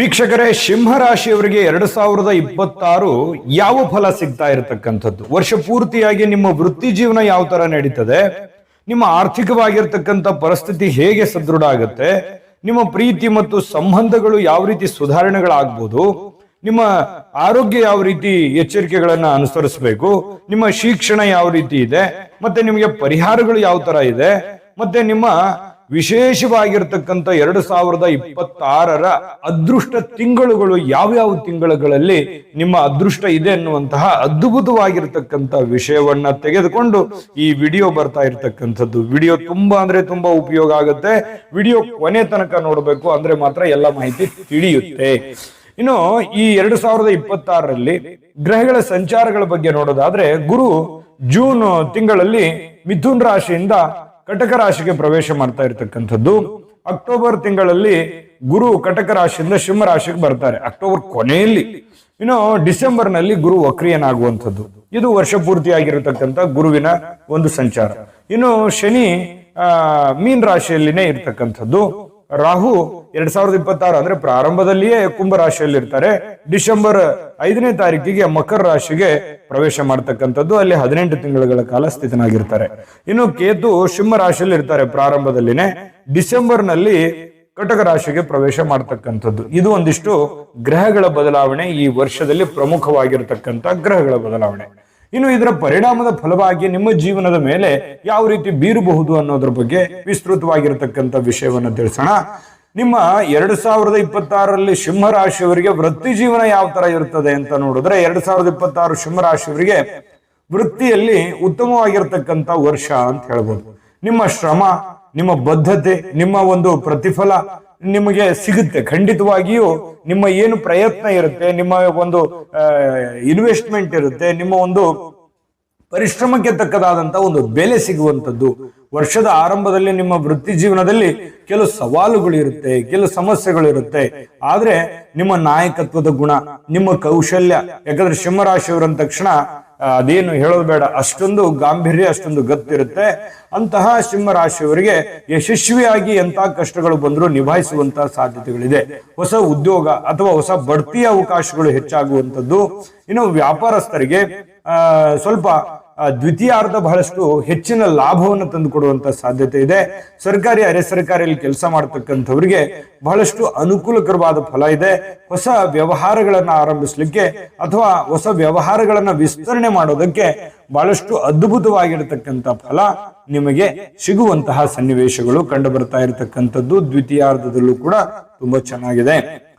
ವೀಕ್ಷಕರೇ ಸಿಂಹ ರಾಶಿಯವರಿಗೆ ಎರಡು ಸಾವಿರದ ಇಪ್ಪತ್ತಾರು ಯಾವ ಫಲ ಸಿಗ್ತಾ ಇರತಕ್ಕಂಥದ್ದು? ವರ್ಷ ಪೂರ್ತಿಯಾಗಿ ನಿಮ್ಮ ವೃತ್ತಿ ಜೀವನ ಯಾವ ತರ ನಡೀತದೆ? ನಿಮ್ಮ ಆರ್ಥಿಕವಾಗಿರ್ತಕ್ಕಂಥ ಪರಿಸ್ಥಿತಿ ಹೇಗೆ ಸದೃಢ ಆಗುತ್ತೆ? ನಿಮ್ಮ ಪ್ರೀತಿ ಮತ್ತು ಸಂಬಂಧಗಳು ಯಾವ ರೀತಿ ಸುಧಾರಣೆಗಳಾಗ್ಬೋದು? ನಿಮ್ಮ ಆರೋಗ್ಯ ಯಾವ ರೀತಿ ಎಚ್ಚರಿಕೆಗಳನ್ನ ಅನುಸರಿಸಬೇಕು? ನಿಮ್ಮ ಶಿಕ್ಷಣ ಯಾವ ರೀತಿ ಇದೆ? ಮತ್ತೆ ನಿಮಗೆ ಪರಿಹಾರಗಳು ಯಾವ ತರ ಇದೆ? ಮತ್ತೆ ನಿಮ್ಮ ವಿಶೇಷವಾಗಿರ್ತಕ್ಕಂಥ ಎರಡು ಸಾವಿರದ ಇಪ್ಪತ್ತಾರರ ಅದೃಷ್ಟ ತಿಂಗಳುಗಳು ಯಾವ್ಯಾವ ತಿಂಗಳುಗಳಲ್ಲಿ ನಿಮ್ಮ ಅದೃಷ್ಟ ಇದೆ ಅನ್ನುವಂತಹ ಅದ್ಭುತವಾಗಿರ್ತಕ್ಕಂಥ ವಿಷಯವನ್ನ ತೆಗೆದುಕೊಂಡು ಈ ವಿಡಿಯೋ ಬರ್ತಾ ಇರತಕ್ಕಂಥದ್ದು. ವಿಡಿಯೋ ತುಂಬಾ ಅಂದ್ರೆ ತುಂಬಾ ಉಪಯೋಗ ಆಗುತ್ತೆ. ವಿಡಿಯೋ ಕೊನೆ ತನಕ ನೋಡಬೇಕು ಅಂದ್ರೆ ಮಾತ್ರ ಎಲ್ಲ ಮಾಹಿತಿ ತಿಳಿಯುತ್ತೆ. ಇನ್ನು ಈ ಎರಡು ಸಾವಿರದ ಇಪ್ಪತ್ತಾರರಲ್ಲಿ ಗ್ರಹಗಳ ಸಂಚಾರಗಳ ಬಗ್ಗೆ ನೋಡೋದಾದ್ರೆ ಗುರು ಜೂನ್ ತಿಂಗಳಲ್ಲಿ ಮಿಥುನ್ ರಾಶಿಯಿಂದ ಕಟಕ ರಾಶಿಗೆ ಪ್ರವೇಶ ಮಾಡ್ತಾ ಇರತಕ್ಕಂಥದ್ದು. ಅಕ್ಟೋಬರ್ ತಿಂಗಳಲ್ಲಿ ಗುರು ಕಟಕ ರಾಶಿಯಿಂದ ಸಿಂಹ ರಾಶಿಗೆ ಬರ್ತಾರೆ. ಅಕ್ಟೋಬರ್ ಕೊನೆಯಲ್ಲಿ. ಇನ್ನು ಡಿಸೆಂಬರ್ನಲ್ಲಿ ಗುರು ವಕ್ರಿಯನಾಗುವಂಥದ್ದು. ಇದು ವರ್ಷ ಪೂರ್ತಿಯಾಗಿರತಕ್ಕಂಥ ಗುರುವಿನ ಒಂದು ಸಂಚಾರ. ಇನ್ನು ಶನಿ ಮೀನ್ ರಾಶಿಯಲ್ಲಿನೇ ಇರ್ತಕ್ಕಂಥದ್ದು. ರಾಹು ಎರಡ್ ಸಾವಿರದ ಇಪ್ಪತ್ತಾರು ಅಂದ್ರೆ ಪ್ರಾರಂಭದಲ್ಲಿಯೇ ಕುಂಭ ರಾಶಿಯಲ್ಲಿ ಇರ್ತಾರೆ ಡಿಸೆಂಬರ್ ಐದನೇ ತಾರೀಕಿಗೆ ಮಕರ ರಾಶಿಗೆ ಪ್ರವೇಶ ಮಾಡ್ತಕ್ಕಂಥದ್ದು ಅಲ್ಲಿ ಹದಿನೆಂಟು ತಿಂಗಳುಗಳ ಕಾಲ ಸ್ಥಿತನಾಗಿರ್ತಾರೆ. ಇನ್ನು ಕೇತು ಸಿಂಹ ರಾಶಿಯಲ್ಲಿ ಇರ್ತಾರೆ ಪ್ರಾರಂಭದಲ್ಲಿನೇ. ಡಿಸೆಂಬರ್ನಲ್ಲಿ ಕಟಕ ರಾಶಿಗೆ ಪ್ರವೇಶ ಮಾಡ್ತಕ್ಕಂಥದ್ದು. ಇದು ಒಂದಿಷ್ಟು ಗ್ರಹಗಳ ಬದಲಾವಣೆ ಈ ವರ್ಷದಲ್ಲಿ ಪ್ರಮುಖವಾಗಿರ್ತಕ್ಕಂಥ ಗ್ರಹಗಳ ಬದಲಾವಣೆ. ಇನ್ನು ಇದರ ಪರಿಣಾಮದ ಫಲವಾಗಿ ನಿಮ್ಮ ಜೀವನದ ಮೇಲೆ ಯಾವ ರೀತಿ ಬೀರಬಹುದು ಅನ್ನೋದ್ರ ಬಗ್ಗೆ ವಿಸ್ತೃತವಾಗಿರತಕ್ಕಂಥ ವಿಷಯವನ್ನ ತಿಳಿಸೋಣ. ನಿಮ್ಮ ಎರಡು ಸಾವಿರದ ಇಪ್ಪತ್ತಾರರಲ್ಲಿ ಸಿಂಹ ರಾಶಿಯವರಿಗೆ ವೃತ್ತಿ ಜೀವನ ಯಾವ ತರ ಇರ್ತದೆ ಅಂತ ನೋಡಿದ್ರೆ ಎರಡು ಸಾವಿರದ ಇಪ್ಪತ್ತಾರು ಸಿಂಹ ರಾಶಿಯವರಿಗೆ ವೃತ್ತಿಯಲ್ಲಿ ಉತ್ತಮವಾಗಿರ್ತಕ್ಕಂಥ ವರ್ಷ ಅಂತ ಹೇಳ್ಬೋದು. ನಿಮ್ಮ ಶ್ರಮ, ನಿಮ್ಮ ಬದ್ಧತೆ, ನಿಮ್ಮ ಒಂದು ಪ್ರತಿಫಲ ನಿಮಗೆ ಸಿಗುತ್ತೆ. ಖಂಡಿತವಾಗಿಯೂ ನಿಮ್ಮ ಏನು ಪ್ರಯತ್ನ ಇರುತ್ತೆ, ನಿಮ್ಮ ಒಂದು ಇನ್ವೆಸ್ಟ್ಮೆಂಟ್ ಇರುತ್ತೆ, ನಿಮ್ಮ ಒಂದು ಪರಿಶ್ರಮಕ್ಕೆ ತಕ್ಕದಾದಂತ ಒಂದು ಬೆಲೆ ಸಿಗುವಂತದ್ದು ವರ್ಷದ ಆರಂಭದಲ್ಲಿ ನಿಮ್ಮ ವೃತ್ತಿ ಜೀವನದಲ್ಲಿ ಕೆಲವು ಸವಾಲುಗಳು ಇರುತ್ತೆ, ಕೆಲವು ಸಮಸ್ಯೆಗಳು ಇರುತ್ತೆ. ಆದ್ರೆ ನಿಮ್ಮ ನಾಯಕತ್ವದ ಗುಣ, ನಿಮ್ಮ ಕೌಶಲ್ಯ, ಯಾಕಂದ್ರೆ ಸಿಂಹರಾಶಿಯವರಂದ ತಕ್ಷಣ ಅದೇನು ಹೇಳೋದು ಬೇಡ. ಅಷ್ಟೊಂದು ಗಾಂಭೀರ್ಯ, ಅಷ್ಟೊಂದು ಗತ್ತಿರುತ್ತೆ ಅಂತಹ ಸಿಂಹ ರಾಶಿಯವರಿಗೆ ಯಶಸ್ವಿಯಾಗಿ ಎಂತ ಕಷ್ಟಗಳು ಬಂದರೂ ನಿಭಾಯಿಸುವಂತಹ ಸಾಧ್ಯತೆಗಳಿದೆ. ಹೊಸ ಉದ್ಯೋಗ ಅಥವಾ ಹೊಸ ಬಡ್ತಿಯ ಅವಕಾಶಗಳು ಹೆಚ್ಚಾಗುವಂಥದ್ದು. ಇನ್ನು ವ್ಯಾಪಾರಸ್ಥರಿಗೆ ಸ್ವಲ್ಪ ದ್ವಿತೀಯಾರ್ಧ ಬಹಳಷ್ಟು ಹೆಚ್ಚಿನ ಲಾಭವನ್ನು ತಂದುಕೊಡುವಂತ ಸಾಧ್ಯತೆ ಇದೆ. ಸರ್ಕಾರಿ, ಅರೆ ಸರ್ಕಾರಿಯಲ್ಲಿ ಕೆಲಸ ಮಾಡತಕ್ಕಂಥವ್ರಿಗೆ ಬಹಳಷ್ಟು ಅನುಕೂಲಕರವಾದ ಫಲ ಇದೆ. ಹೊಸ ವ್ಯವಹಾರಗಳನ್ನ ಆರಂಭಿಸಲಿಕ್ಕೆ ಅಥವಾ ಹೊಸ ವ್ಯವಹಾರಗಳನ್ನ ವಿಸ್ತರಣೆ ಮಾಡೋದಕ್ಕೆ ಬಹಳಷ್ಟು ಅದ್ಭುತವಾಗಿರತಕ್ಕಂಥ ಫಲ ನಿಮಗೆ ಸಿಗುವಂತಹ ಸನ್ನಿವೇಶಗಳು ಕಂಡು ಬರ್ತಾ ಇರತಕ್ಕಂಥದ್ದು. ದ್ವಿತೀಯಾರ್ಧದಲ್ಲೂ ಕೂಡ ತುಂಬಾ ಚೆನ್ನಾಗಿದೆ.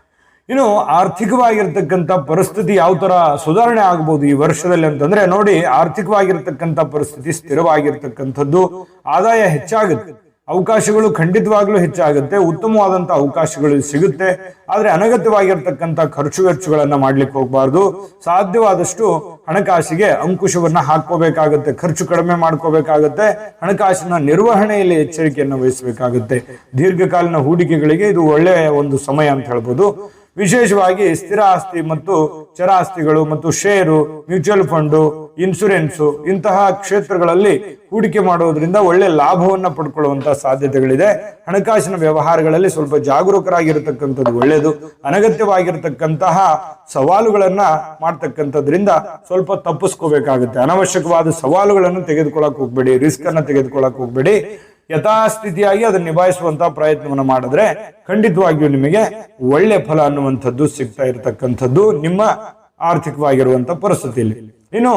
ಇನ್ನು ಆರ್ಥಿಕವಾಗಿರ್ತಕ್ಕಂಥ ಪರಿಸ್ಥಿತಿ ಯಾವ ತರ ಸುಧಾರಣೆ ಆಗ್ಬೋದು ಈ ವರ್ಷದಲ್ಲಿ ಅಂತಂದ್ರೆ ನೋಡಿ, ಆರ್ಥಿಕವಾಗಿರ್ತಕ್ಕಂಥ ಪರಿಸ್ಥಿತಿ ಸ್ಥಿರವಾಗಿರ್ತಕ್ಕಂಥದ್ದು ಆದಾಯ ಹೆಚ್ಚಾಗುತ್ತೆ. ಅವಕಾಶಗಳು ಖಂಡಿತವಾಗ್ಲೂ ಹೆಚ್ಚಾಗುತ್ತೆ ಉತ್ತಮವಾದಂತ ಅವಕಾಶಗಳು ಸಿಗುತ್ತೆ. ಆದ್ರೆ ಅನಗತ್ಯವಾಗಿರ್ತಕ್ಕಂಥ ಖರ್ಚು ವೆಚ್ಚಗಳನ್ನು ಮಾಡ್ಲಿಕ್ಕೆ ಹೋಗಬಾರ್ದು. ಸಾಧ್ಯವಾದಷ್ಟು ಹಣಕಾಸಿಗೆ ಅಂಕುಶವನ್ನ ಹಾಕೋಬೇಕಾಗುತ್ತೆ ಖರ್ಚು ಕಡಿಮೆ ಮಾಡ್ಕೋಬೇಕಾಗುತ್ತೆ, ಹಣಕಾಸಿನ ನಿರ್ವಹಣೆಯಲ್ಲಿ ಎಚ್ಚರಿಕೆಯನ್ನು ವಹಿಸಬೇಕಾಗುತ್ತೆ. ದೀರ್ಘಕಾಲೀನ ಹೂಡಿಕೆಗಳಿಗೆ ಇದು ಒಳ್ಳೆಯ ಒಂದು ಸಮಯ ಅಂತ ಹೇಳ್ಬೋದು. ವಿಶೇಷವಾಗಿ ಸ್ಥಿರ ಆಸ್ತಿ ಮತ್ತು ಚರಾಸ್ತಿಗಳು ಮತ್ತು ಷೇರು, ಮ್ಯೂಚುವಲ್ ಫಂಡು, ಇನ್ಸೂರೆನ್ಸ್ ಇಂತಹ ಕ್ಷೇತ್ರಗಳಲ್ಲಿ ಹೂಡಿಕೆ ಮಾಡುವುದರಿಂದ ಒಳ್ಳೆ ಲಾಭವನ್ನ ಪಡ್ಕೊಳ್ಳುವಂತಹ ಸಾಧ್ಯತೆಗಳಿದೆ. ಹಣಕಾಸಿನ ವ್ಯವಹಾರಗಳಲ್ಲಿ ಸ್ವಲ್ಪ ಜಾಗರೂಕರಾಗಿರತಕ್ಕಂಥದ್ದು ಒಳ್ಳೆಯದು. ಅನಗತ್ಯವಾಗಿರತಕ್ಕಂತಹ ಸವಾಲುಗಳನ್ನ ಮಾಡ್ತಕ್ಕಂಥದ್ರಿಂದ ಸ್ವಲ್ಪ ತಪ್ಪಿಸ್ಕೋಬೇಕಾಗುತ್ತೆ. ಅನವಶ್ಯಕವಾದ ಸವಾಲುಗಳನ್ನು ತೆಗೆದುಕೊಳ್ಳಕ್ ಹೋಗ್ಬೇಡಿ ರಿಸ್ಕ್ ಅನ್ನ ತೆಗೆದುಕೊಳ್ಳಕ್ ಹೋಗ್ಬೇಡಿ. ಯಥಾಸ್ಥಿತಿಯಾಗಿ ಅದನ್ನ ನಿಭಾಯಿಸುವಂತಹ ಪ್ರಯತ್ನವನ್ನು ಮಾಡಿದ್ರೆ ಖಂಡಿತವಾಗಿಯೂ ನಿಮಗೆ ಒಳ್ಳೆ ಫಲ ಅನ್ನುವಂಥದ್ದು ಸಿಗ್ತಾ ಇರತಕ್ಕಂಥದ್ದು ನಿಮ್ಮ ಆರ್ಥಿಕವಾಗಿರುವಂತ ಪರಿಸ್ಥಿತಿಯಲ್ಲಿ. ಇನ್ನು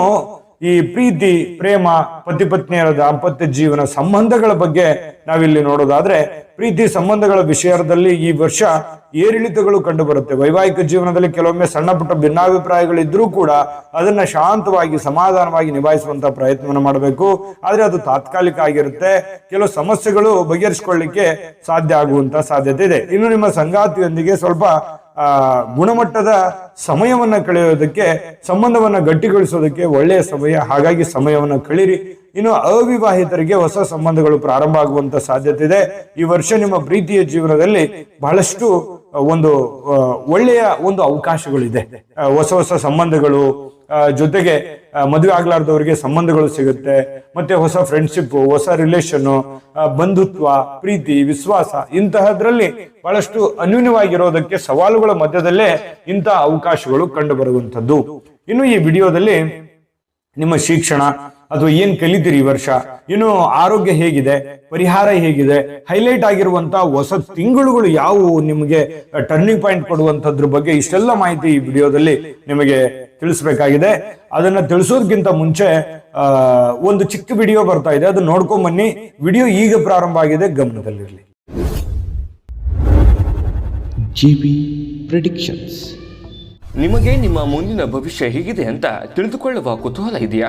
ಈ ಪ್ರೀತಿ, ಪ್ರೇಮ, ಪತಿ ಪತ್ನಿಯರ ದಾಂಪತ್ಯ ಜೀವನ ಸಂಬಂಧಗಳ ಬಗ್ಗೆ ನಾವಿಲ್ಲಿ ನೋಡೋದಾದ್ರೆ ಪ್ರೀತಿ ಸಂಬಂಧಗಳ ವಿಷಯದಲ್ಲಿ ಈ ವರ್ಷ ಏರಿಳಿತಗಳು ಕಂಡುಬರುತ್ತೆ. ವೈವಾಹಿಕ ಜೀವನದಲ್ಲಿ ಕೆಲವೊಮ್ಮೆ ಸಣ್ಣ ಪುಟ್ಟ ಭಿನ್ನಾಭಿಪ್ರಾಯಗಳಿದ್ರೂ ಕೂಡ ಅದನ್ನ ಶಾಂತವಾಗಿ, ಸಮಾಧಾನವಾಗಿ ನಿಭಾಯಿಸುವಂತ ಪ್ರಯತ್ನವನ್ನು ಮಾಡಬೇಕು. ಆದ್ರೆ ಅದು ತಾತ್ಕಾಲಿಕ ಆಗಿರುತ್ತೆ. ಕೆಲವು ಸಮಸ್ಯೆಗಳು ಬಗೆಹರಿಸಿಕೊಳ್ಳಿಕ್ಕೆ ಸಾಧ್ಯ ಆಗುವಂತ ಸಾಧ್ಯತೆ ಇದೆ. ಇನ್ನು ನಿಮ್ಮ ಸಂಗಾತಿಯೊಂದಿಗೆ ಸ್ವಲ್ಪ, ಆ, ಗುಣಮಟ್ಟದ ಸಮಯವನ್ನ ಕಳೆಯೋದಕ್ಕೆ, ಸಂಬಂಧವನ್ನ ಗಟ್ಟಿಗೊಳಿಸೋದಕ್ಕೆ ಒಳ್ಳೆಯ ಸಮಯ. ಹಾಗಾಗಿ ಸಮಯವನ್ನ ಕಳೀರಿ. ಇನ್ನು ಅವಿವಾಹಿತರಿಗೆ ಹೊಸ ಸಂಬಂಧಗಳು ಪ್ರಾರಂಭ ಆಗುವಂತ ಸಾಧ್ಯತೆ ಇದೆ ಈ ವರ್ಷ ನಿಮ್ಮ ಪ್ರೀತಿಯ ಜೀವನದಲ್ಲಿ ಬಹಳಷ್ಟು ಒಂದು ಒಳ್ಳೆಯ ಒಂದು ಅವಕಾಶಗಳಿದೆ. ಹೊಸ ಹೊಸ ಸಂಬಂಧಗಳು ಜೊತೆಗೆ ಮದುವೆ ಆಗ್ಲಾರ್ದವರಿಗೆ ಸಂಬಂಧಗಳು ಸಿಗುತ್ತೆ. ಮತ್ತೆ ಹೊಸ ಫ್ರೆಂಡ್ಶಿಪ್ ಹೊಸ ರಿಲೇಷನ್ ಬಂಧುತ್ವ, ಪ್ರೀತಿ, ವಿಶ್ವಾಸ ಇಂತಹದ್ರಲ್ಲಿ ಬಹಳಷ್ಟು ಅನ್ಯೂನ್ಯವಾಗಿರೋದಕ್ಕೆ ಸವಾಲುಗಳ ಮಧ್ಯದಲ್ಲೇ ಇಂತಹ ಅವಕಾಶಗಳು ಕಂಡು ಬರುವಂತದ್ದು ಇನ್ನು ಈ ವಿಡಿಯೋದಲ್ಲಿ ನಿಮ್ಮ ಶಿಕ್ಷಣ ಅಥವಾ ಏನ್ ಕಲಿತೀರಿ ಈ ವರ್ಷ? ಇನ್ನು ಆರೋಗ್ಯ ಹೇಗಿದೆ? ಪರಿಹಾರ ಹೇಗಿದೆ? ಹೈಲೈಟ್ ಆಗಿರುವಂತಹ ಹೊಸ ತಿಂಗಳುಗಳು ಯಾವುವು? ನಿಮಗೆ ಟರ್ನಿಂಗ್ ಪಾಯಿಂಟ್ ಕೊಡುವಂತದ್ರ ಬಗ್ಗೆ ಇಷ್ಟೆಲ್ಲ ಮಾಹಿತಿ ಈ ವಿಡಿಯೋದಲ್ಲಿ ನಿಮಗೆ ತಿಳಿಸ್ಬೇಕಾಗಿದೆ. ಅದನ್ನ ತಿಳಿಸೋದಕ್ಕಿಂತ ಮುಂಚೆ ಆ, ಒಂದು ಚಿಕ್ಕ ವಿಡಿಯೋ ಬರ್ತಾ ಇದೆ. ಅದನ್ನ ನೋಡ್ಕೊಂಡ್ ಬನ್ನಿ. ವಿಡಿಯೋ ಈಗ ಪ್ರಾರಂಭ ಆಗಿದೆ. ಗಮನದಲ್ಲಿರಲಿ. GB predictions. ನಿಮಗೆ ನಿಮ್ಮ ಮುಂದಿನ ಭವಿಷ್ಯ ಹೇಗಿದೆ ಅಂತ ತಿಳಿದುಕೊಳ್ಳುವ ಕುತೂಹಲ ಇದೆಯಾ?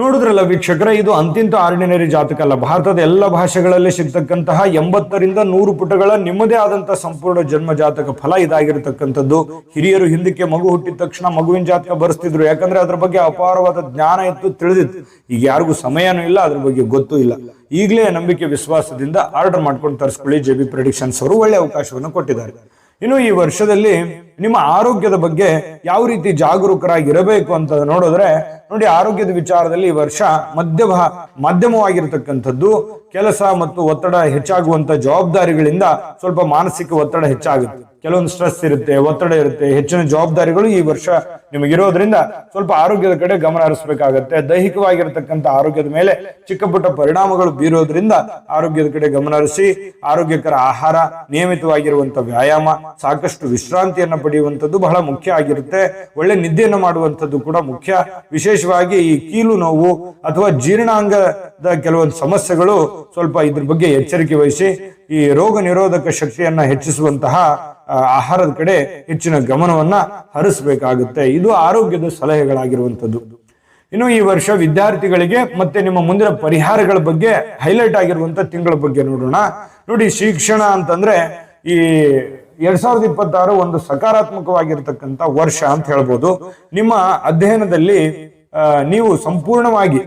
ನೋಡಿದ್ರಲ್ಲ ವೀಕ್ಷಕರ, ಇದು ಅಂತಿಂತ ಆರ್ಡಿನರಿ ಜಾತಕ ಅಲ್ಲ. ಭಾರತದ ಎಲ್ಲ ಭಾಷೆಗಳಲ್ಲಿ ಸಿಗ್ತಕ್ಕಂತಹ ಎಂಬತ್ತರಿಂದ ನೂರು ಪುಟಗಳ ನಿಮ್ಮದೇ ಆದಂತಹ ಸಂಪೂರ್ಣ ಜನ್ಮ ಜಾತಕ ಫಲ ಇದಾಗಿರತಕ್ಕಂಥದ್ದು. ಹಿರಿಯರು ಹಿಂದಕ್ಕೆ ಮಗು ಹುಟ್ಟಿದ ತಕ್ಷಣ ಮಗುವಿನ ಜಾತಕ ಬರೆಸ್ತಿದ್ರು. ಯಾಕಂದ್ರೆ ಅದ್ರ ಬಗ್ಗೆ ಅಪಾರವಾದ ಜ್ಞಾನ ಇತ್ತು, ತಿಳಿದಿತ್ತು. ಈಗ ಯಾರಿಗೂ ಸಮಯನೂ ಇಲ್ಲ, ಅದ್ರ ಬಗ್ಗೆ ಗೊತ್ತೂ ಇಲ್ಲ. ಈಗಲೇ ನಂಬಿಕೆ, ವಿಶ್ವಾಸದಿಂದ ಆರ್ಡರ್ ಮಾಡ್ಕೊಂಡು ತರಿಸ್ಕೊಳ್ಳಿ. ಜೆ ಬಿ ಪ್ರೆಡಿಕ್ಷನ್ಸ್ ಅವರು ಒಳ್ಳೆ ಅವಕಾಶವನ್ನು ಕೊಟ್ಟಿದ್ದಾರೆ. ಇನ್ನು ಈ ವರ್ಷದಲ್ಲಿ ನಿಮ್ಮ ಆರೋಗ್ಯದ ಬಗ್ಗೆ ಯಾವ ರೀತಿ ಜಾಗರೂಕರಾಗಿರಬೇಕು ಅಂತ ನೋಡಿದ್ರೆ ನೋಡಿ ಆರೋಗ್ಯದ ವಿಚಾರದಲ್ಲಿ ಈ ವರ್ಷ ಮಧ್ಯಮ ಮಾಧ್ಯಮವಾಗಿರತಕ್ಕಂಥದ್ದು, ಕೆಲಸ ಮತ್ತು ಒತ್ತಡ ಹೆಚ್ಚಾಗುವಂತ ಜವಾಬ್ದಾರಿಗಳಿಂದ ಸ್ವಲ್ಪ ಮಾನಸಿಕ ಒತ್ತಡ ಹೆಚ್ಚಾಗುತ್ತೆ. ಕೆಲವೊಂದು ಸ್ಟ್ರೆಸ್ ಇರುತ್ತೆ, ಒತ್ತಡ ಇರುತ್ತೆ, ಹೆಚ್ಚಿನ ಜವಾಬ್ದಾರಿಗಳು ಈ ವರ್ಷ ನಿಮಗಿರೋದ್ರಿಂದ ಸ್ವಲ್ಪ ಆರೋಗ್ಯದ ಕಡೆ ಗಮನ ಹರಿಸಬೇಕಾಗತ್ತೆ. ದೈಹಿಕವಾಗಿರತಕ್ಕಂಥ ಆರೋಗ್ಯದ ಮೇಲೆ ಚಿಕ್ಕ ಪುಟ್ಟ ಪರಿಣಾಮಗಳು ಬೀರೋದ್ರಿಂದ ಆರೋಗ್ಯದ ಕಡೆ ಗಮನ ಹರಿಸಿ, ಆರೋಗ್ಯಕರ ಆಹಾರ ನಿಯಮಿತವಾಗಿರುವಂತ ವ್ಯಾಯಾಮ, ಸಾಕಷ್ಟು ವಿಶ್ರಾಂತಿಯನ್ನು ಪಡೆಯುವಂಥದ್ದು ಬಹಳ ಮುಖ್ಯ ಆಗಿರುತ್ತೆ. ಒಳ್ಳೆ ನಿದ್ದೆಯನ್ನು ಮಾಡುವಂಥದ್ದು ಕೂಡ ಮುಖ್ಯ. ವಿಶೇಷವಾಗಿ ಈ ಕೀಲು ನೋವು ಅಥವಾ ಜೀರ್ಣಾಂಗದ ಕೆಲವೊಂದು ಸಮಸ್ಯೆಗಳು ಸ್ವಲ್ಪ ಇದ್ರ ಬಗ್ಗೆ ಎಚ್ಚರಿಕೆ ವಹಿಸಿ, ಈ ರೋಗ ನಿರೋಧಕ ಶಕ್ತಿಯನ್ನ ಹೆಚ್ಚಿಸುವಂತಹ ಆಹಾರದ ಕಡೆ ಹೆಚ್ಚಿನ ಗಮನವನ್ನ ಹರಿಸಬೇಕಾಗುತ್ತೆ. ಇದು ಆರೋಗ್ಯದ ಸಲಹೆಗಳಾಗಿರುವಂಥದ್ದು. ಇನ್ನು ಈ ವರ್ಷ ವಿದ್ಯಾರ್ಥಿಗಳಿಗೆ ಮತ್ತೆ ನಿಮ್ಮ ಮುಂದಿನ ಪರಿಹಾರಗಳ ಬಗ್ಗೆ ಹೈಲೈಟ್ ಆಗಿರುವಂತ ತಿಂಗಳ ಬಗ್ಗೆ ನೋಡೋಣ. ನೋಡಿ, ಶಿಕ್ಷಣ ಅಂತಂದ್ರೆ ಈ ಎರಡ್ ಸಾವಿರದ ಇಪ್ಪತ್ತಾರು ಒಂದು ಸಕಾರಾತ್ಮಕವಾಗಿರ್ತಕ್ಕಂಥ ವರ್ಷ ಅಂತ ಹೇಳ್ಬೋದು. ನಿಮ್ಮ ಅಧ್ಯಯನದಲ್ಲಿ ನೀವು ಸಂಪೂರ್ಣವಾಗಿ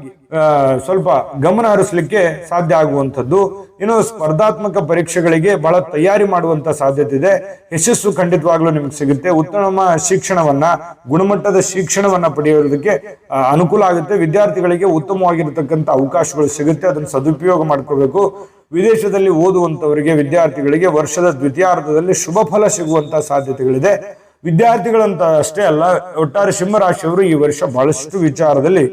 ಸ್ವಲ್ಪ ಗಮನ ಹರಿಸಲಿಕ್ಕೆ ಸಾಧ್ಯ ಆಗುವಂಥದ್ದು. ಇನ್ನು ಸ್ಪರ್ಧಾತ್ಮಕ ಪರೀಕ್ಷೆಗಳಿಗೆ ಬಹಳ ತಯಾರಿ ಮಾಡುವಂತ ಸಾಧ್ಯತೆ ಇದೆ ಯಶಸ್ಸು ಖಂಡಿತವಾಗ್ಲೂ ನಿಮ್ಗೆ ಸಿಗುತ್ತೆ. ಉತ್ತಮ ಶಿಕ್ಷಣವನ್ನ, ಗುಣಮಟ್ಟದ ಶಿಕ್ಷಣವನ್ನ ಪಡೆಯೋದಕ್ಕೆ ಅನುಕೂಲ ಆಗುತ್ತೆ. ವಿದ್ಯಾರ್ಥಿಗಳಿಗೆ ಉತ್ತಮವಾಗಿರತಕ್ಕಂಥ ಅವಕಾಶಗಳು ಸಿಗುತ್ತೆ. ಅದನ್ನು ಸದುಪಯೋಗ ಮಾಡ್ಕೋಬೇಕು. ವಿದೇಶದಲ್ಲಿ ಓದುವಂತವರಿಗೆ ವಿದ್ಯಾರ್ಥಿಗಳಿಗೆ ವರ್ಷದ ದ್ವಿತೀಯಾರ್ಧದಲ್ಲಿ ಶುಭ ಫಲ ಸಿಗುವಂತ ಸಾಧ್ಯತೆಗಳಿದೆ. ವಿದ್ಯಾರ್ಥಿಗಳಂತ ಅಷ್ಟೇ ಅಲ್ಲ, ಒಟ್ಟಾರೆ ಸಿಂಹರಾಶಿಯವರು ಈ ವರ್ಷ ಬಹಳಷ್ಟು ವಿಚಾರದಲ್ಲಿ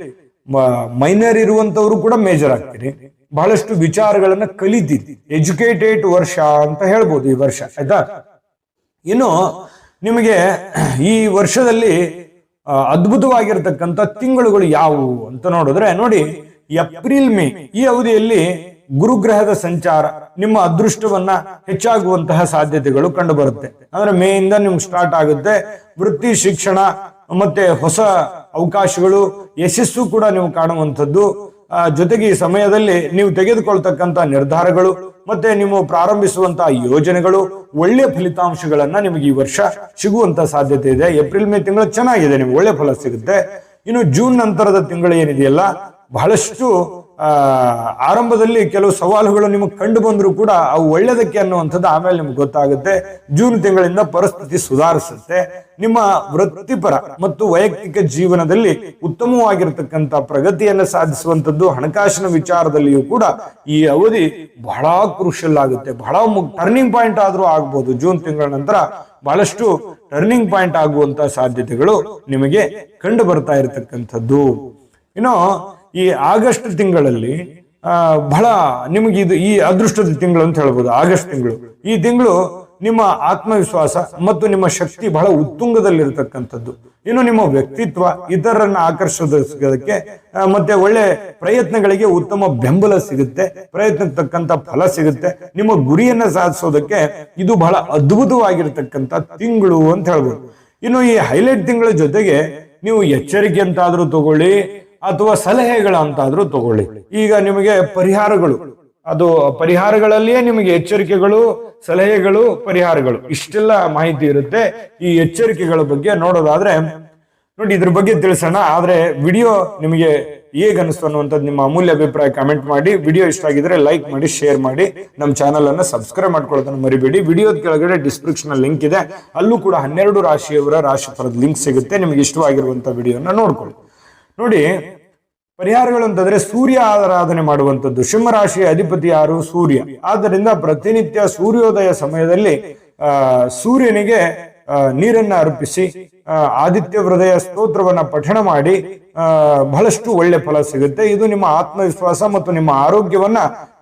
ಮೈನರ್ ಇರುವಂತವರು ಕೂಡ ಮೇಜರ್ ಆಗ್ತೀರಿ. ಬಹಳಷ್ಟು ವಿಚಾರಗಳನ್ನ ಕಲಿತೀರಿ ಎಜುಕೇಟೆಡ್ ವರ್ಷ ಅಂತ ಹೇಳ್ಬೋದು ಈ ವರ್ಷ, ಆಯ್ತಾ? ಇನ್ನು ನಿಮಗೆ ಈ ವರ್ಷದಲ್ಲಿ ಅದ್ಭುತವಾಗಿರ್ತಕ್ಕಂಥ ತಿಂಗಳುಗಳು ಯಾವುವು ಅಂತ ನೋಡಿದ್ರೆ, ನೋಡಿ ಏಪ್ರಿಲ್ ಮೇ ಈ ಅವಧಿಯಲ್ಲಿ ಗುರುಗ್ರಹದ ಸಂಚಾರ ನಿಮ್ಮ ಅದೃಷ್ಟವನ್ನ ಹೆಚ್ಚಾಗುವಂತಹ ಸಾಧ್ಯತೆಗಳು ಕಂಡು ಬರುತ್ತೆ ಅಂದ್ರೆ ಮೇ ಇಂದ ನಿಮ್ಗೆ ಸ್ಟಾರ್ಟ್ ಆಗುತ್ತೆ. ವೃತ್ತಿ, ಶಿಕ್ಷಣ, ಮತ್ತೆ ಹೊಸ ಅವಕಾಶಗಳು, ಯಶಸ್ಸು ಕೂಡ ನೀವು ಕಾಣುವಂಥದ್ದು. ಜೊತೆಗೆ ಈ ಸಮಯದಲ್ಲಿ ನೀವು ತೆಗೆದುಕೊಳ್ತಕ್ಕಂತ ನಿರ್ಧಾರಗಳು, ಮತ್ತೆ ನೀವು ಪ್ರಾರಂಭಿಸುವಂತಹ ಯೋಜನೆಗಳು ಒಳ್ಳೆಯ ಫಲಿತಾಂಶಗಳನ್ನ ನಿಮಗೆ ಈ ವರ್ಷ ಸಿಗುವಂತ ಸಾಧ್ಯತೆ ಇದೆ. ಏಪ್ರಿಲ್, ಮೇ ತಿಂಗಳು ಚೆನ್ನಾಗಿದೆ, ನಿಮ್ಗೆ ಒಳ್ಳೆ ಫಲ ಸಿಗುತ್ತೆ. ಇನ್ನು ಜೂನ್ ನಂತರದ ತಿಂಗಳು ಏನಿದೆಯಲ್ಲ, ಬಹಳಷ್ಟು ಆರಂಭದಲ್ಲಿ ಕೆಲವು ಸವಾಲುಗಳು ನಿಮಗೆ ಕಂಡು ಬಂದರೂ ಕೂಡ ಅವು ಒಳ್ಳೆಯದಕ್ಕೆ ಅನ್ನುವಂಥದ್ದು ಆಮೇಲೆ ನಿಮ್ಗೆ ಗೊತ್ತಾಗುತ್ತೆ. ಜೂನ್ ತಿಂಗಳಿಂದ ಪರಿಸ್ಥಿತಿ ಸುಧಾರಿಸುತ್ತೆ. ನಿಮ್ಮ ವೃತ್ತಿಪರ ಮತ್ತು ವೈಯಕ್ತಿಕ ಜೀವನದಲ್ಲಿ ಉತ್ತಮವಾಗಿರ್ತಕ್ಕಂಥ ಪ್ರಗತಿಯನ್ನು ಸಾಧಿಸುವಂಥದ್ದು ಹಣಕಾಸಿನ ವಿಚಾರದಲ್ಲಿಯೂ ಕೂಡ ಈ ಅವಧಿ ಬಹಳ ಕ್ರೂಷಲ್ ಆಗುತ್ತೆ. ಬಹಳ ಟರ್ನಿಂಗ್ ಪಾಯಿಂಟ್ ಆದ್ರೂ ಆಗ್ಬೋದು. ಜೂನ್ ತಿಂಗಳ ನಂತರ ಬಹಳಷ್ಟು ಟರ್ನಿಂಗ್ ಪಾಯಿಂಟ್ ಆಗುವಂತ ಸಾಧ್ಯತೆಗಳು ನಿಮಗೆ ಕಂಡು ಬರ್ತಾ ಇರತಕ್ಕಂಥದ್ದು. ಇನ್ನು ಈ ಆಗಸ್ಟ್ ತಿಂಗಳಲ್ಲಿ ಆ, ಬಹಳ ನಿಮಗೆ ಇದು ಈ ಅದೃಷ್ಟದ ತಿಂಗಳು ಅಂತ ಹೇಳ್ಬೋದು ಆಗಸ್ಟ್ ತಿಂಗಳು. ಈ ತಿಂಗಳು ನಿಮ್ಮ ಆತ್ಮವಿಶ್ವಾಸ ಮತ್ತು ನಿಮ್ಮ ಶಕ್ತಿ ಬಹಳ ಉತ್ತುಂಗದಲ್ಲಿರತಕ್ಕಂಥದ್ದು. ಇನ್ನು ನಿಮ್ಮ ವ್ಯಕ್ತಿತ್ವ ಇತರರನ್ನ ಆಕರ್ಷಿಸೋದಕ್ಕೆ ಮತ್ತೆ ಒಳ್ಳೆ ಪ್ರಯತ್ನಗಳಿಗೆ ಉತ್ತಮ ಬೆಂಬಲ ಸಿಗುತ್ತೆ ಪ್ರಯತ್ನಕ್ಕೆ ತಕ್ಕಂತ ಫಲ ಸಿಗುತ್ತೆ. ನಿಮ್ಮ ಗುರಿಯನ್ನ ಸಾಧಿಸೋದಕ್ಕೆ ಇದು ಬಹಳ ಅದ್ಭುತವಾಗಿರ್ತಕ್ಕಂಥ ತಿಂಗಳು ಅಂತ ಹೇಳ್ಬೋದು. ಇನ್ನು ಈ ಹೈಲೈಟ್ ತಿಂಗಳ ಜೊತೆಗೆ ನೀವು ಎಚ್ಚರಿಕೆ ಅಂತಾದ್ರೂ ತಗೊಳ್ಳಿ ಅಥವಾ ಸಲಹೆಗಳಂತಾದ್ರೂ ತಗೊಳ್ಳಿ. ಈಗ ನಿಮಗೆ ಪರಿಹಾರಗಳು. ಅದು ಪರಿಹಾರಗಳಲ್ಲಿಯೇ ನಿಮಗೆ ಎಚ್ಚರಿಕೆಗಳು, ಸಲಹೆಗಳು, ಪರಿಹಾರಗಳು. ಇಷ್ಟೆಲ್ಲ ಮಾಹಿತಿ ಇರುತ್ತೆ. ಈ ಎಚ್ಚರಿಕೆಗಳ ಬಗ್ಗೆ ನೋಡೋದಾದ್ರೆ, ನೋಡಿ ಇದ್ರ ಬಗ್ಗೆ ತಿಳಿಸೋಣ. ಆದ್ರೆ ವಿಡಿಯೋ ನಿಮಗೆ ಹೇಗ್ ಅನಿಸ್ತು ಅನ್ನುವಂಥದ್ದು ನಿಮ್ಮ ಅಮೂಲ್ಯ ಅಭಿಪ್ರಾಯ ಕಮೆಂಟ್ ಮಾಡಿ. ವಿಡಿಯೋ ಇಷ್ಟ ಆಗಿದ್ರೆ ಲೈಕ್ ಮಾಡಿ ಶೇರ್ ಮಾಡಿ. ನಮ್ಮ ಚಾನಲ್ ಅನ್ನು ಸಬ್ಸ್ಕ್ರೈಬ್ ಮಾಡ್ಕೊಳ್ಳೋದನ್ನ ಮರಿಬೇಡಿ. ವಿಡಿಯೋದ ಕೆಳಗಡೆ ಡಿಸ್ಕ್ರಿಪ್ಷನ್ ಲಿಂಕ್ ಇದೆ. ಅಲ್ಲೂ ಕೂಡ ಹನ್ನೆರಡು ರಾಶಿಯವರ ರಾಶಿಫಲದ ಲಿಂಕ್ ಸಿಗುತ್ತೆ. ನಿಮಗೆ ಇಷ್ಟವಾಗಿರುವಂತ ವಿಡಿಯೋನ ನೋಡ್ಕೊಳ್ಳಿ. ನೋಡಿ, ಪರಿಹಾರಗಳು ಅಂತಂದ್ರೆ ಸೂರ್ಯ ಆರಾಧನೆ ಮಾಡುವಂಥದ್ದು. ಸಿಂಹರಾಶಿಯ ಅಧಿಪತಿ ಯಾರು? ಸೂರ್ಯ. ಆದ್ದರಿಂದ ಪ್ರತಿನಿತ್ಯ ಸೂರ್ಯೋದಯ ಸಮಯದಲ್ಲಿ ಸೂರ್ಯನಿಗೆ ನೀರನ್ನ ಅರ್ಪಿಸಿ ಆದಿತ್ಯ ಹೃದಯ ಸ್ತೋತ್ರವನ್ನ ಪಠಣ ಮಾಡಿ ಬಹಳಷ್ಟು ಒಳ್ಳೆ ಫಲ ಸಿಗುತ್ತೆ. ಇದು ನಿಮ್ಮ ಆತ್ಮವಿಶ್ವಾಸ ಮತ್ತು ನಿಮ್ಮ ಆರೋಗ್ಯವನ್ನ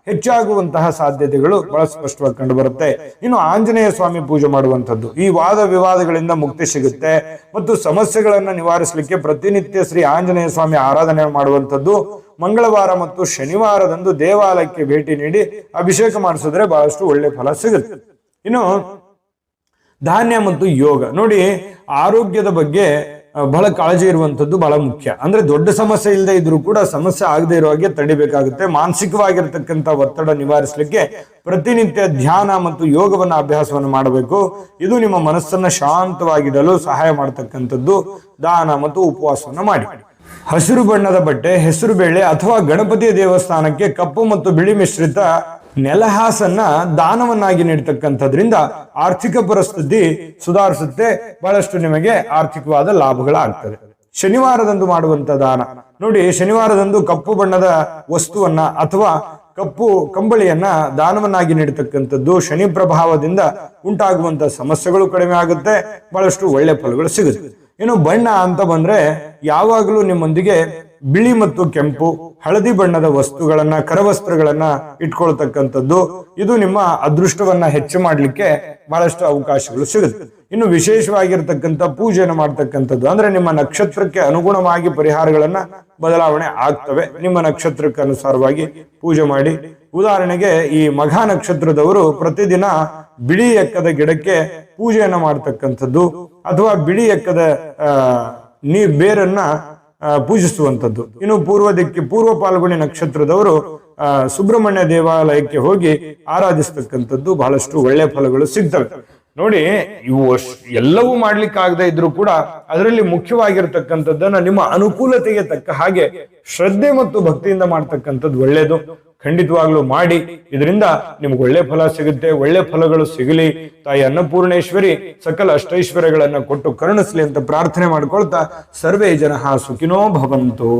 ಹೆಚ್ಚಾಗುವಂತಹ ಸಾಧ್ಯತೆಗಳು ಬಹಳ ಸ್ಪಷ್ಟವಾಗಿ ಕಂಡು ಬರುತ್ತೆ ಇನ್ನು ಆಂಜನೇಯ ಸ್ವಾಮಿ ಪೂಜೆ ಮಾಡುವಂಥದ್ದು. ಈ ವಾದ ವಿವಾದಗಳಿಂದ ಮುಕ್ತಿ ಸಿಗುತ್ತೆ. ಮತ್ತು ಸಮಸ್ಯೆಗಳನ್ನು ನಿವಾರಿಸಲಿಕ್ಕೆ ಪ್ರತಿನಿತ್ಯ ಶ್ರೀ ಆಂಜನೇಯ ಸ್ವಾಮಿ ಆರಾಧನೆ ಮಾಡುವಂಥದ್ದು. ಮಂಗಳವಾರ ಮತ್ತು ಶನಿವಾರದಂದು ದೇವಾಲಯಕ್ಕೆ ಭೇಟಿ ನೀಡಿ ಅಭಿಷೇಕ ಮಾಡಿಸಿದ್ರೆ ಬಹಳಷ್ಟು ಒಳ್ಳೆ ಫಲ ಸಿಗುತ್ತೆ. ಇನ್ನು ಧಾನ್ಯ ಮತ್ತು ಯೋಗ. ನೋಡಿ, ಆರೋಗ್ಯದ ಬಗ್ಗೆ ಬಹಳ ಕಾಳಜಿ ಇರುವಂತದ್ದು ಬಹಳ ಮುಖ್ಯ. ಅಂದ್ರೆ ದೊಡ್ಡ ಸಮಸ್ಯೆ ಇಲ್ಲದೆ ಇದ್ರೂ ಕೂಡ ಸಮಸ್ಯೆ ಆಗದೆ ಇರೋ ಹಾಗೆ ತಡಿಬೇಕಾಗುತ್ತೆ. ಮಾನಸಿಕವಾಗಿರ್ತಕ್ಕಂಥ ಒತ್ತಡ ನಿವಾರಿಸಲಿಕ್ಕೆ ಪ್ರತಿನಿತ್ಯ ಧ್ಯಾನ ಮತ್ತು ಯೋಗವನ್ನು ಅಭ್ಯಾಸವನ್ನು ಮಾಡಬೇಕು. ಇದು ನಿಮ್ಮ ಮನಸ್ಸನ್ನ ಶಾಂತವಾಗಿಡಲು ಸಹಾಯ ಮಾಡತಕ್ಕಂಥದ್ದು. ದಾನ ಮತ್ತು ಉಪವಾಸವನ್ನು ಮಾಡಿ. ಹಸಿರು ಬಣ್ಣದ ಬಟ್ಟೆ, ಹೆಸರು ಬೇಳೆ ಅಥವಾ ಗಣಪತಿಯ ದೇವಸ್ಥಾನಕ್ಕೆ ಕಪ್ಪು ಮತ್ತು ಬಿಳಿ ಮಿಶ್ರಿತ ನೆಲಹಾಸನ್ನ ದಾನವನ್ನಾಗಿ ನೀಡತಕ್ಕಂಥದ್ರಿಂದ ಆರ್ಥಿಕ ಪರಿಸ್ಥಿತಿ ಸುಧಾರಿಸುತ್ತೆ. ಬಹಳಷ್ಟು ನಿಮಗೆ ಆರ್ಥಿಕವಾದ ಲಾಭಗಳಾಗ್ತದೆ ಶನಿವಾರದಂದು ಮಾಡುವಂತ ದಾನ. ನೋಡಿ, ಶನಿವಾರದಂದು ಕಪ್ಪು ಬಣ್ಣದ ವಸ್ತುವನ್ನ ಅಥವಾ ಕಪ್ಪು ಕಂಬಳಿಯನ್ನ ದಾನವನ್ನಾಗಿ ನೀಡತಕ್ಕಂಥದ್ದು ಶನಿ ಪ್ರಭಾವದಿಂದ ಉಂಟಾಗುವಂತ ಸಮಸ್ಯೆಗಳು ಕಡಿಮೆ ಆಗುತ್ತೆ. ಬಹಳಷ್ಟು ಒಳ್ಳೆ ಫಲಗಳು ಸಿಗುತ್ತೆ. ಇನ್ನು ಬಣ್ಣ ಅಂತ ಬಂದ್ರೆ ಯಾವಾಗಲೂ ನಿಮ್ಮೊಂದಿಗೆ ಬಿಳಿ ಮತ್ತು ಕೆಂಪು, ಹಳದಿ ಬಣ್ಣದ ವಸ್ತುಗಳನ್ನ, ಕರವಸ್ತ್ರಗಳನ್ನ ಇಟ್ಕೊಳ್ತಕ್ಕಂಥದ್ದು. ಇದು ನಿಮ್ಮ ಅದೃಷ್ಟವನ್ನ ಹೆಚ್ಚು ಮಾಡಲಿಕ್ಕೆ ಬಹಳಷ್ಟು ಅವಕಾಶಗಳು ಸಿಗುತ್ತೆ. ಇನ್ನು ವಿಶೇಷವಾಗಿರ್ತಕ್ಕಂಥ ಪೂಜೆಯನ್ನು ಮಾಡ್ತಕ್ಕಂಥದ್ದು ಅಂದ್ರೆ ನಿಮ್ಮ ನಕ್ಷತ್ರಕ್ಕೆ ಅನುಗುಣವಾಗಿ ಪರಿಹಾರಗಳನ್ನ ಬದಲಾವಣೆ ಆಗ್ತವೆ. ನಿಮ್ಮ ನಕ್ಷತ್ರಕ್ಕೆ ಅನುಸಾರವಾಗಿ ಪೂಜೆ ಮಾಡಿ ಉದಾಹರಣೆಗೆ ಈ ಮಘ ನಕ್ಷತ್ರದವರು ಪ್ರತಿದಿನ ಬಿಳಿ ಎಕ್ಕದ ಗಿಡಕ್ಕೆ ಪೂಜೆಯನ್ನ ಮಾಡ್ತಕ್ಕಂಥದ್ದು ಅಥವಾ ಬಿಳಿ ಎಕ್ಕದ ನೀ ಬೇರನ್ನ ಪೂಜಿಸುವಂಥದ್ದು. ಇನ್ನು ಪೂರ್ವ ದಿಕ್ಕಿ, ಪೂರ್ವ ಪಾಲ್ಗುಣಿ ನಕ್ಷತ್ರದವರು ಸುಬ್ರಹ್ಮಣ್ಯ ದೇವಾಲಯಕ್ಕೆ ಹೋಗಿ ಆರಾಧಿಸ್ತಕ್ಕಂಥದ್ದು ಬಹಳಷ್ಟು ಒಳ್ಳೆ ಫಲಗಳು ಸಿಗ್ತವೆ. ನೋಡಿ, ಇವು ಎಲ್ಲವೂ ಎಲ್ಲವೂ ಮಾಡ್ಲಿಕ್ಕಾಗದೇ ಇದ್ರೂ ಕೂಡ ಅದರಲ್ಲಿ ಮುಖ್ಯವಾಗಿರ್ತಕ್ಕಂಥದ್ದನ್ನ ನಿಮ್ಮ ಅನುಕೂಲತೆಗೆ ತಕ್ಕ ಹಾಗೆ ಶ್ರದ್ಧೆ ಮತ್ತು ಭಕ್ತಿಯಿಂದ ಮಾಡ್ತಕ್ಕಂಥದ್ದು ಒಳ್ಳೇದು. ಖಂಡಿತವಾಗ್ಲೂ ಮಾಡಿ. ಇದರಿಂದ ನಿಮ್ಗೆ ಒಳ್ಳೆ ಫಲ ಸಿಗುತ್ತೆ, ಒಳ್ಳೆ ಫಲಗಳು ಸಿಗಲಿ. ತಾಯಿ ಅನ್ನಪೂರ್ಣೇಶ್ವರಿ ಸಕಲ ಅಷ್ಟೈಶ್ವರ್ಯಗಳನ್ನ ಕೊಟ್ಟು ಕರುಣಿಸ್ಲಿ ಅಂತ ಪ್ರಾರ್ಥನೆ ಮಾಡ್ಕೊಳ್ತಾ ಸರ್ವೇ ಜನ ಸುಖಿನೋ ಭವಂತು.